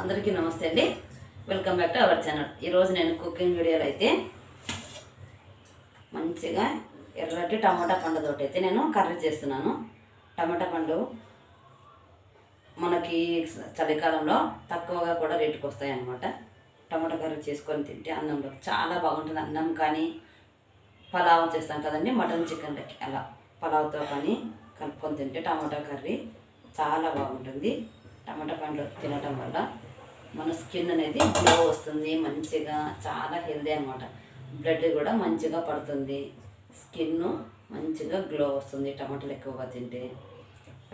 అందరికీ నమస్తే అండి. Welcome back to our channel ఈరోజు నేను కుకింగ్ వీడియోలో అయితే మంచిగా ఎర్రటి టమాటా పండుతోటి అయితే నేను కర్రీ చేస్తున్నాను. టమాటా పండు మనకి చలికాలంలో తక్కువగా కూడా రేటుకు వస్తాయి అన్నమాట టమాటా కర్రీ చేసుకొని తింటే అన్నంలో చాలా బాగుంటుంది. అన్నం కానీ పలావ్ చేస్తాం కదండి మటన్ చికెన్లకి అలా పలావ్తో కానీ కలుపుకొని తింటే టమాటా కర్రీ చాలా బాగుంటుంది. టమాటా పండ్లు తినటం వల్ల మన స్కిన్ అనేది గ్లో వస్తుంది మంచిగా చాలా హెల్దీ అనమాట బ్లడ్ కూడా మంచిగా పడుతుంది. స్కిన్ మంచిగా గ్లో వస్తుంది టమాటాలు ఎక్కువగా తింటే.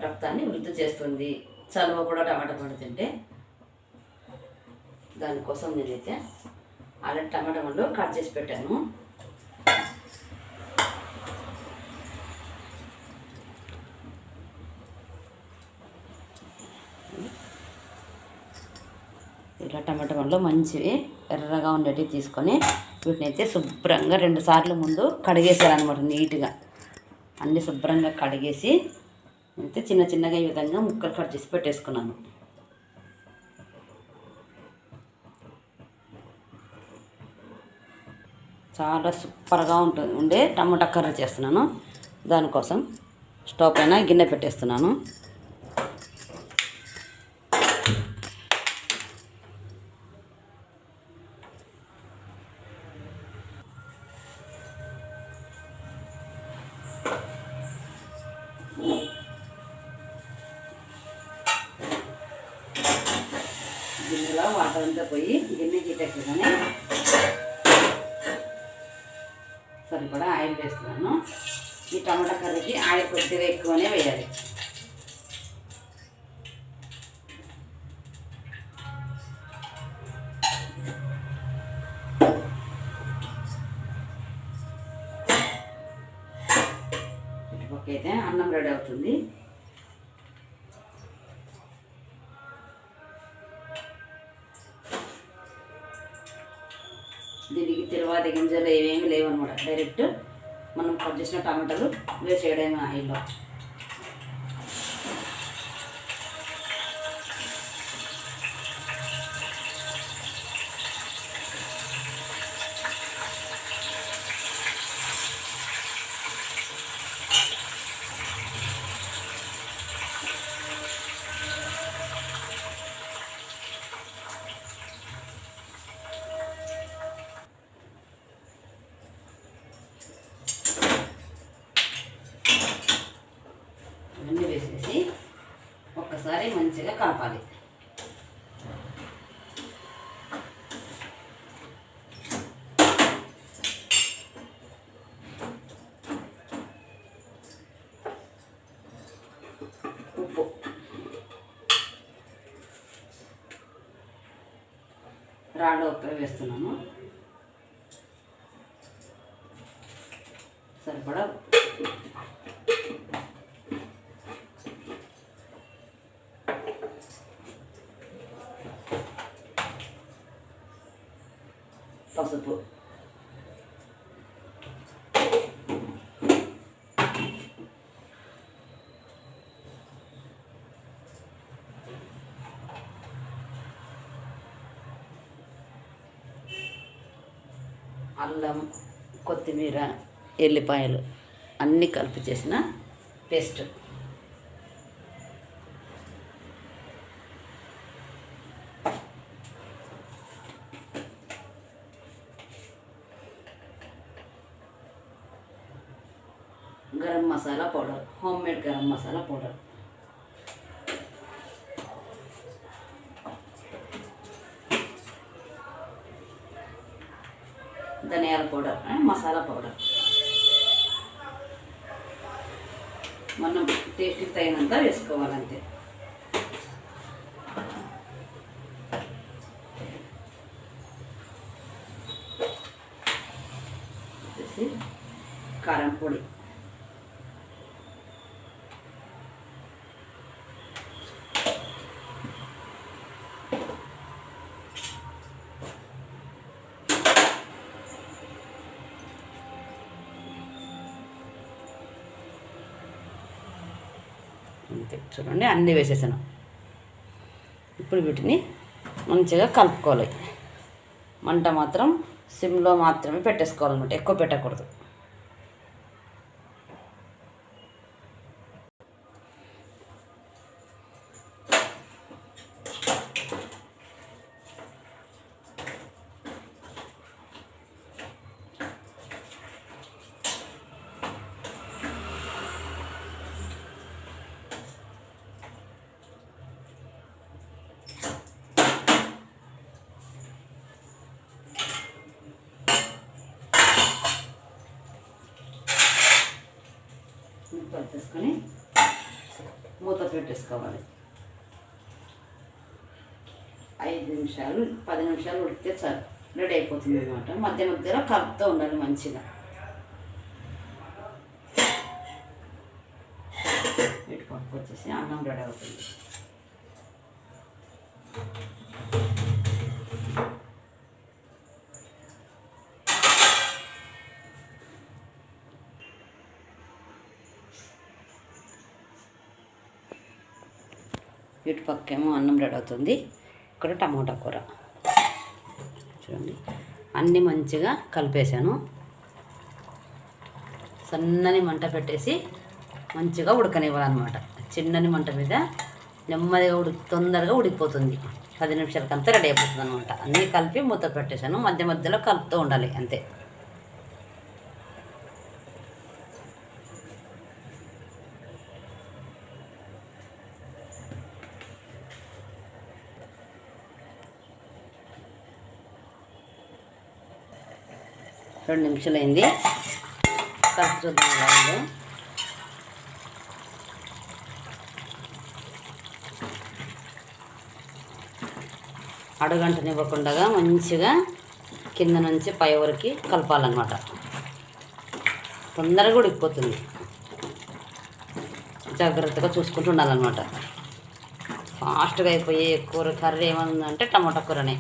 రక్తాన్ని వృద్ధి చేస్తుంది. చలువ కూడా టమాటా పండు తింటే. దానికోసం నేనైతే ఆల్రెడీ టమాటా పండు కట్ చేసి పెట్టాను ఇలా టమాటా పండ్లు మంచివి ఎర్రగా ఉండేటివి తీసుకొని వీటిని అయితే శుభ్రంగా రెండు సార్లు ముందు కడిగేసారనమాట నీట్గా. అన్ని శుభ్రంగా కడిగేసి అయితే చిన్న చిన్నగా ఈ విధంగా ముక్కలు కట్ చేసి పెట్టేసుకున్నాను. చాలా సూపర్గా ఉంటుంది ఉండే టమాటా కర్రీ చేస్తున్నాను. దానికోసం స్టవ్ పైన గిన్నె పెట్టేస్తున్నాను. వాటర్ అంతా పోయి గిన్నె హీటెక్కగానే సరిపడా ఆయిల్ వేస్తున్నాను. ఈ టమాటా కర్రీకి ఆయిల్ కొద్దిగా ఎక్కువనే వేయాలి. ఓకే అయితే అన్నం రెడీ అవుతుంది. గింజలు ఏమేమి లేవన్నమాట. డైరెక్ట్ మనం కట్ చేసిన టమాటాలు వేసేయడమే ఆయిల్లో. ఒకసారి మంచిగా కలపాలి. ఉప్పు. రాళ్ళు ఉప్పు సరిపడా అల్లం కొత్తిమీర ఎల్లిపాయలు అన్నీ కలిపి చేసిన paste. Garam masala powder homemade garam masala powder. Powder masala powder మనం టేస్ట్కి తగినంత వేసుకోవాలంతే. కారం పొడి అంతే చూడండి అన్నీ వేసేసాను. ఇప్పుడు వీటిని మంచిగా కలుపుకోవాలి. మంట మాత్రం సిమ్లో మాత్రమే పెట్టేసుకోవాలన్నమాట ఎక్కువ పెట్టకూడదు. పెట్టేసుకొని తీసుకొని మూత పెట్టేసుకోవాలి. ఐదు నిమిషాలు పది నిమిషాలు ఉడికితే చాలు. రెడీ అయిపోతుంది అనమాట మధ్య మధ్యలో కలుపుతూ ఉండాలి మంచిగా. ఇటు పప్పు వచ్చేసి అన్నం రెడీ అవుతుంది. ఇటు పక్కేమో అన్నం రెడీ అవుతుంది. ఇక్కడ టమాటా కూర. చూడండి. అన్నీ మంచిగా కలిపేశాను. సన్నని మంట పెట్టేసి మంచిగా ఉడకనివ్వాలన్నమాట. చిన్నని మంట మీద నెమ్మదిగా ఉడి తొందరగా ఉడికిపోతుంది. పది నిమిషాలకంతా రెడీ అయిపోతుంది అనమాట అన్నీ కలిపి మూత పెట్టేశాను. మధ్య మధ్యలో కలుపుతూ ఉండాలి. అంతే. రెండు నిమిషాలు అయింది కలిపి చూద్దాం ఎలా అడుగంటనివ్వకుండా మంచిగా కింద నుంచి పై వరకు కలపాలన్నమాట. తొందరగా ఉడికిపోతుంది. జాగ్రత్తగా చూసుకుంటూ ఉండాలన్నమాట. ఫాస్ట్గా అయిపోయే కూర కర్రీ ఏమైందంటే టమాటా కూరనే.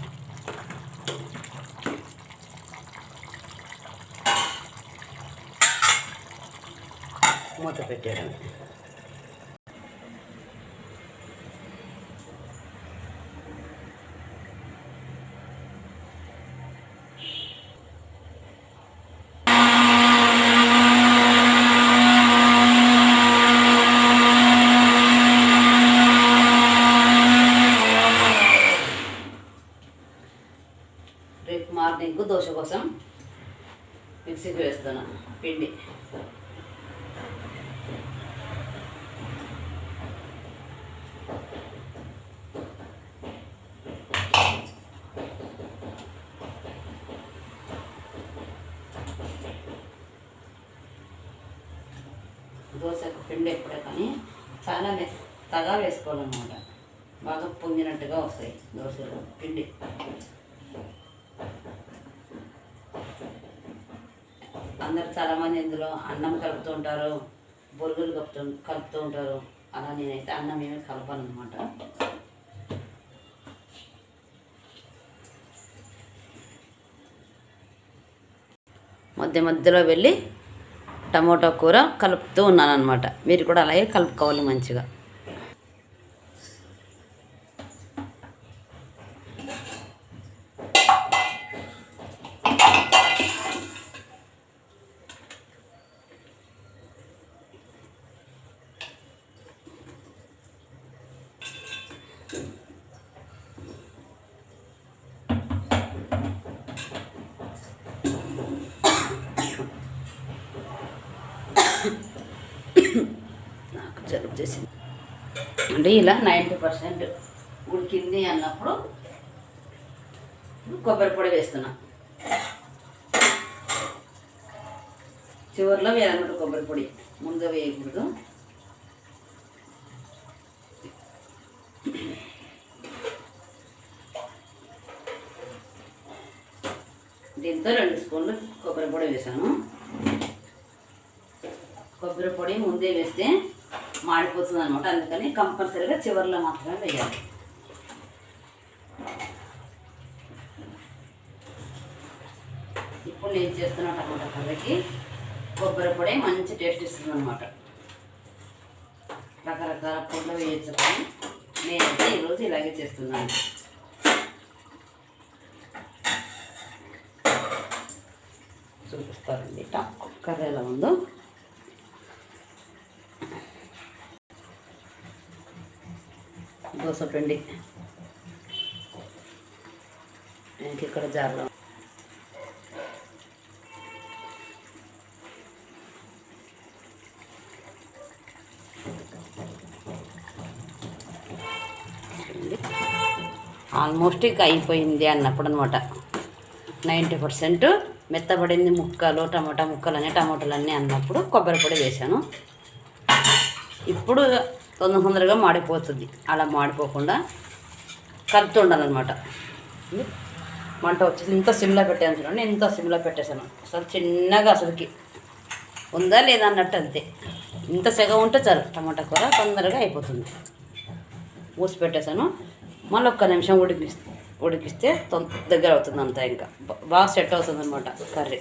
మూత రేపు మార్నింగ్ దోశ కోసం మిక్సీకి వేస్తున్నాను పిండి దోశకు పిండి ఎప్పుడే కానీ చాలా మెత్తగా వేసుకోవాలన్నమాట. బాగా పొంగినట్టుగా వస్తాయి దోశలు పిండి. అందరు చాలామంది ఇందులో అన్నం కలుపుతూ ఉంటారు బొరుగులు కలుపుతూ కలుపుతూ ఉంటారు. అలా నేనైతే అన్నం ఏమి కలపను అనమాట మధ్య మధ్యలో వెళ్ళి టమోటా కూర కలుపుతూ ఉన్నాను అనమాట మీరు కూడా అలాగే కలుపుకోవాలి మంచిగా. జలుబు చేసింది. అంటే ఇలా నైంటీ పర్సెంట్ ఉడికింది అన్నప్పుడు కొబ్బరి పొడి వేస్తున్నా. చివరిలో వేయాలన్నమాట కొబ్బరి పొడి. ముందు వేయకూడదు. దీంతో రెండు స్పూన్లు కొబ్బరి పొడి వేసాను కొబ్బరి పొడి ముందే వేస్తే మాడిపోతుంది అనమాట అందుకని కంపల్సరీగా చివరిలో మాత్రమే వేయాలి. ఇప్పుడు నేను చేస్తున్న టమాటా కర్రీకి కొబ్బరి పొడి మంచి టేస్ట్ ఇస్తుంది అనమాట రకరకాల పొడిలో వేయచ్చు కానీ నేనైతే ఈరోజు ఇలాగే చేస్తున్నాను. చూపిస్తారండి టాప్ కర్రీ ఎలా ఉందో. దోశ ఇంక ఇక్కడ జార్లో ఆల్మోస్ట్ ఇక అయిపోయింది అన్నప్పుడు అనమాట నైంటీ పర్సెంట్ మెత్తబడింది ముక్కలు టమాటా ముక్కలు అన్నీ టమాటాలు అన్నీ అన్నప్పుడు కొబ్బరి పొడి వేసాను ఇప్పుడు తొందరగా మాడిపోతుంది. అలా మాడిపోకుండా కలుపుతూ ఉండాలన్నమాట మంట వచ్చేసి ఇంత సిమ్లో పెట్టాను చూడండి. ఇంత సిమ్లో పెట్టేశాను. అసలు చిన్నగా అసలుకి. ఉందా లేదా అన్నట్టు అంతే. ఇంత సెగ ఉంటే చాలు టమాటా కూర తొందరగా అయిపోతుంది. మూసి పెట్టేశాను. మళ్ళీ ఒక్క నిమిషం ఉడికి ఉడికిస్తే తొం దగ్గర అవుతుంది అంతా ఇంకా. బాగా సెట్ అవుతుంది అనమాట కర్రీ.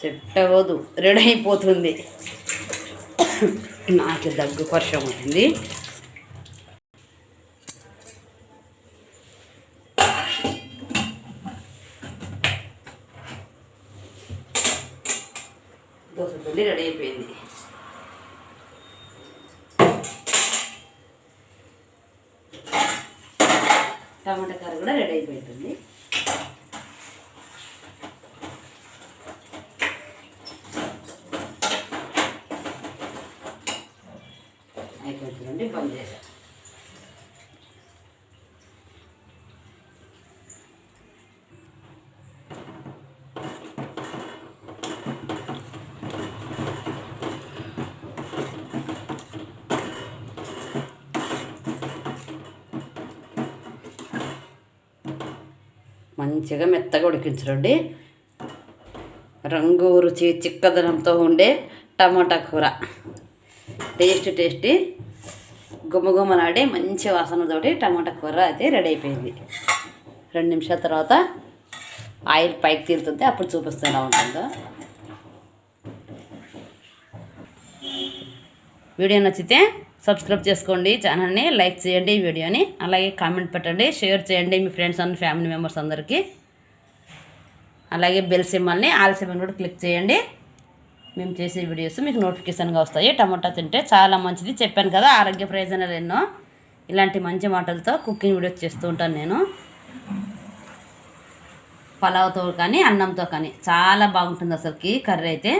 సెట్ అవ్వదు. రెడీ అయిపోతుంది. నాకు దగ్గు వర్షం అయింది దోశ పిండి రెడీ అయిపోయింది. టమాటా కర్రీ కూడా రెడీ అయిపోయింది. మంచిగా మెత్తగా ఉడికించరండి రంగు రుచి చిక్కదనంతో ఉండే టమాటా కూర. Taste tasty. గుమ్మగుమ్మలాడే మంచి వాసనతోటి టమాటా కూర అయితే రెడీ అయిపోయింది. రెండు నిమిషాల తర్వాత ఆయిల్ పైకి తీరుతుంది. అప్పుడు చూపిస్తూనే ఉంటుందో. వీడియో నచ్చితే సబ్స్క్రైబ్ చేసుకోండి ఛానల్ని లైక్ చేయండి ఈ వీడియోని. అలాగే కామెంట్ పెట్టండి షేర్ చేయండి మీ ఫ్రెండ్స్ అండ్ ఫ్యామిలీ మెంబర్స్ అందరికీ. అలాగే బెల్ సిమ్మల్ని ఆల్ సింబల్ కూడా క్లిక్ చేయండి. మేము చేసే వీడియోస్ మీకు నోటిఫికేషన్గా వస్తాయి. టమాటా తింటే చాలా మంచిది. చెప్పాను కదా ఆరోగ్య ప్రయోజనాలు ఎన్నో. ఇలాంటి మంచి మాటలతో కుకింగ్ వీడియోస్ చేస్తూ ఉంటాను నేను. పలావ్తో కానీ అన్నంతో కానీ చాలా బాగుంటుంది అసలుకి కర్రీ అయితే.